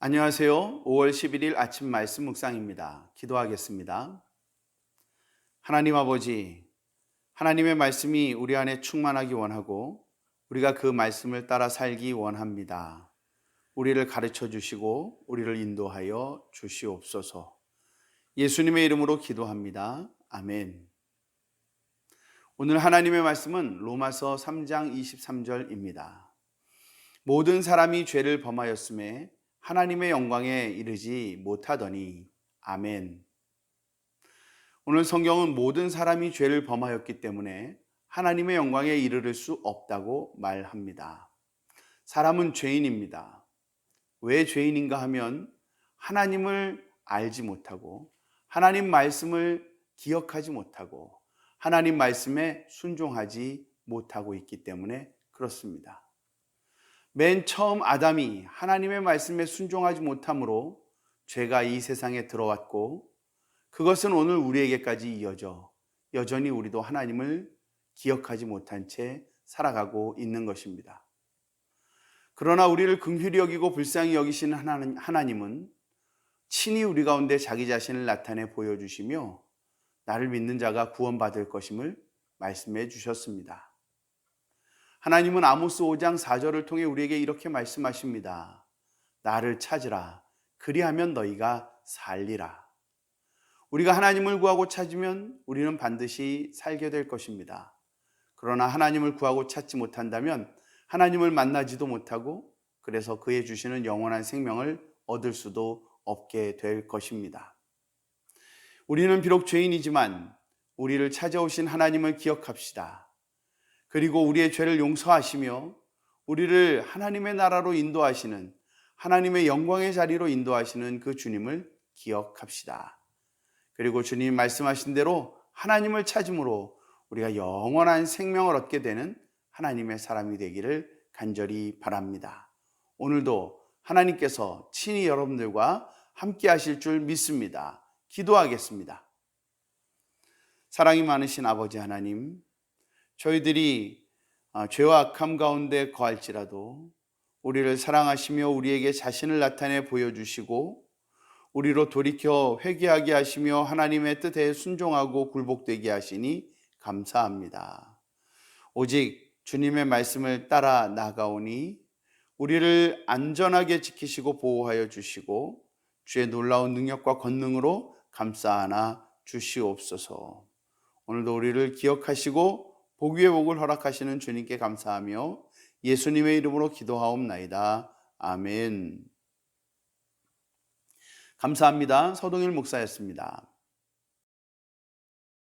안녕하세요. 5월 11일 아침 말씀 묵상입니다. 기도하겠습니다. 하나님 아버지, 하나님의 말씀이 우리 안에 충만하기 원하고 우리가 그 말씀을 따라 살기 원합니다. 우리를 가르쳐 주시고 우리를 인도하여 주시옵소서. 예수님의 이름으로 기도합니다. 아멘. 오늘 하나님의 말씀은 로마서 3장 23절입니다. 모든 사람이 죄를 범하였음에 하나님의 영광에 이르지 못하더니 아멘. 오늘 성경은 모든 사람이 죄를 범하였기 때문에 하나님의 영광에 이르를 수 없다고 말합니다. 사람은 죄인입니다. 왜 죄인인가 하면 하나님을 알지 못하고 하나님 말씀을 기억하지 못하고 하나님 말씀에 순종하지 못하고 있기 때문에 그렇습니다. 맨 처음 아담이 하나님의 말씀에 순종하지 못함으로 죄가 이 세상에 들어왔고 그것은 오늘 우리에게까지 이어져 여전히 우리도 하나님을 기억하지 못한 채 살아가고 있는 것입니다. 그러나 우리를 긍휼히 여기고 불쌍히 여기시는 하나님은 친히 우리 가운데 자기 자신을 나타내 보여주시며 나를 믿는 자가 구원받을 것임을 말씀해 주셨습니다. 하나님은 아모스 5장 4절을 통해 우리에게 이렇게 말씀하십니다. 나를 찾으라. 그리하면 너희가 살리라. 우리가 하나님을 구하고 찾으면 우리는 반드시 살게 될 것입니다. 그러나 하나님을 구하고 찾지 못한다면 하나님을 만나지도 못하고 그래서 그의 주시는 영원한 생명을 얻을 수도 없게 될 것입니다. 우리는 비록 죄인이지만 우리를 찾아오신 하나님을 기억합시다. 그리고 우리의 죄를 용서하시며 우리를 하나님의 나라로 인도하시는 하나님의 영광의 자리로 인도하시는 그 주님을 기억합시다. 그리고 주님 말씀하신 대로 하나님을 찾음으로 우리가 영원한 생명을 얻게 되는 하나님의 사람이 되기를 간절히 바랍니다. 오늘도 하나님께서 친히 여러분들과 함께 하실 줄 믿습니다. 기도하겠습니다. 사랑이 많으신 아버지 하나님, 저희들이 아, 죄와 악함 가운데 거할지라도 우리를 사랑하시며 우리에게 자신을 나타내 보여주시고 우리로 돌이켜 회개하게 하시며 하나님의 뜻에 순종하고 굴복되게 하시니 감사합니다. 오직 주님의 말씀을 따라 나가오니 우리를 안전하게 지키시고 보호하여 주시고 주의 놀라운 능력과 권능으로 감싸 안 주시옵소서. 오늘도 우리를 기억하시고 복위의 복을 허락하시는 주님께 감사하며 예수님의 이름으로 기도하옵나이다. 아멘. 감사합니다. 서동일 목사였습니다.